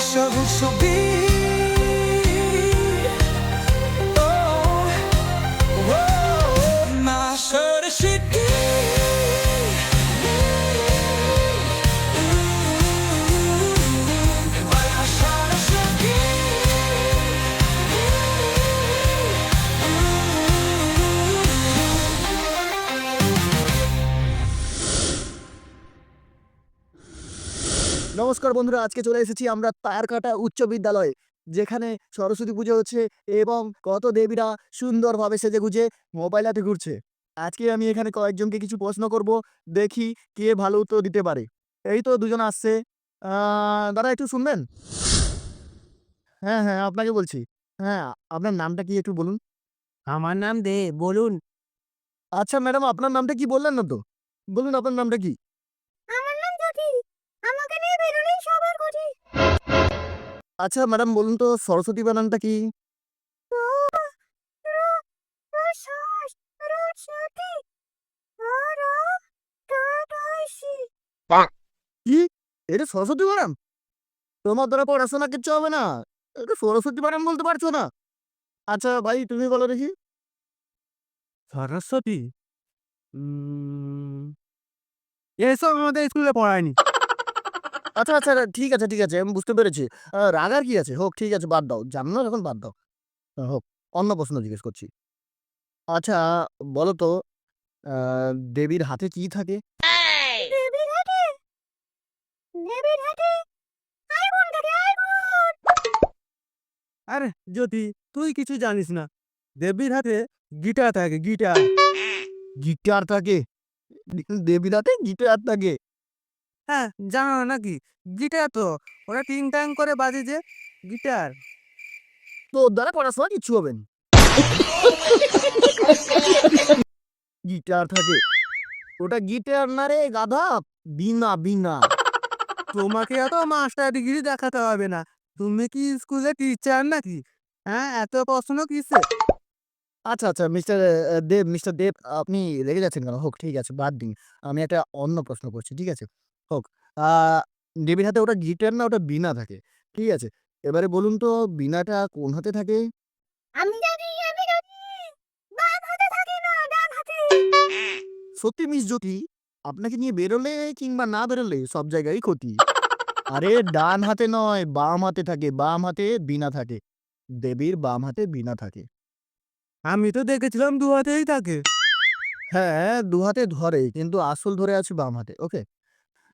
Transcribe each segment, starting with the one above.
সরস্বতী ও নমস্কার বন্ধুরা আজকে চলে এসেছি আমরা তায়ারকাটা উচ্চ বিদ্যালয়ে যেখানে সরস্বতী পুজো হচ্ছে এবং কত দেবীরা সুন্দরভাবে সেজে গুজে মোবাইল হাতে ঘুরছে। আজকে আমি এখানে কয়েকজনকে কিছু প্রশ্ন করব দেখি কে ভালো উত্তর দিতে পারে। এই তো দুজন আসছে। আহ, দাদা একটু শুনবেন? হ্যাঁ হ্যাঁ আপনাকে বলছি। হ্যাঁ আপনার নামটা কি একটু বলুন? আমার নাম দে বলুন। আচ্ছা ম্যাডাম আপনার নামটা কি বললেন না তো? বলুন আপনার নামটা কি? আচ্ছা ম্যাডাম বলুন তো, সরস্বতী বানানটা কি? কি? এটা সরস্বতী বানান? তোমার দ্বারা পড়াশোনা কিচ্ছু হবে না। এটা সরস্বতী বানান বলতে পারছ না? আচ্ছা ভাই, তুমি বলো দেখি। সরস্বতী? এসব আমাদের স্কুলে পড়ায়নি। আচ্ছা আচ্ছা ঠিক আছে ঠিক আছে আমি বুঝতে পেরেছি। রাগার কি আছে? হোক ঠিক আছে বাদ দাও। জানো না এখন বাদ দাও। হোক অন্য প্রশ্ন জিজ্ঞেস করছি। আচ্ছা বলো তো দেবীর হাতে কি থাকে? দেবীর হাতে? দেবীর হাতে? আইফোন থাকে আইফোন আরে জ্যোতি তুই কিছু জানিস না। দেবীর হাতে গিটার থাকে গিটার। গিটার থাকে? দেবীর হাতে গিটার থাকে? হ্যাঁ জানো না নাকি? গিটার তো। ওরা টিং টাং করে বাজে যে গিটার তো দ্বারা পড়াশোনা কিচ্ছু হবে না। গিটার থাকে। ওটা গিটার না রে গাধা বিনা বিনা। তোমাকে এত মাস্টার ডিগ্রি দেখাতে হবে না। তুমি কি স্কুলে টিচার নাকি? হ্যাঁ এত প্রশ্ন কিসে? আচ্ছা আচ্ছা মিস্টার দেব মিস্টার দেব আপনি রেগে যাচ্ছেন কেন? হোক ঠিক আছে বাদ দিন। আমি একটা অন্য প্রশ্ন করছি ঠিক আছে? হোক। দেবীর হাতে ওটা গিটার না ওটা বিনা থাকে। ঠিক আছে? এবারে বলুন তো বিনাটা কোন হাতে থাকে? আমি জানি আমি জানি। বাম হাতে থাকে না ডান হাতে। সত্যি মিস জ্যোতি আপনাকে নিয়ে বেরোলে কিংবা না বেরোলে সব জায়গায় ক্ষতি। আরে ডান হাতে নয় বাম হাতে থাকে। বাম হাতে বিনা থাকে। দেবীর বাম হাতে বিনা থাকে। আমি তো দেখেছিলাম দু হাতেই থাকে। হ্যাঁ দু হাতে ধরে কিন্তু আসল ধরে আছে বাম হাতে ওকে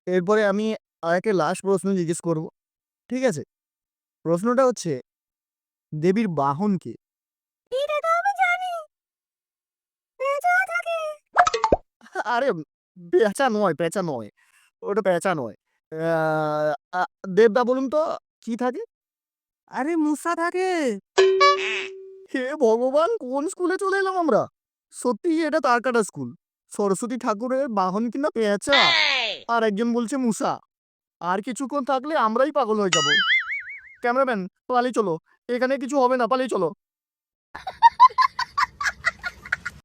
এরপরে আমি আরেকটা লাস্ট প্রশ্ন জিজ্ঞেস করব ঠিক আছে? প্রশ্নটা হচ্ছে দেবীর বাহন কে? আরে পেঁচা নয় পেঁচা নয়। ওটা পেঁচা নয়। দেবদা বলুন তো কি থাকে? আরে মুসা থাকে। হে ভগবান কোন স্কুলে চলে এলাম আমরা? সত্যি এটা তারকাটা স্কুল সরস্বতী ঠাকুরের বাহন কিনা পেঁচা? আর একজন বলছে মুসা, আর কিছুক্ষণ থাকলে আমরাই পাগল হয়ে যাব। ক্যামেরাম্যান, পালিয়ে চলো। এখানে কিছু হবে না, পালিয়ে চলো।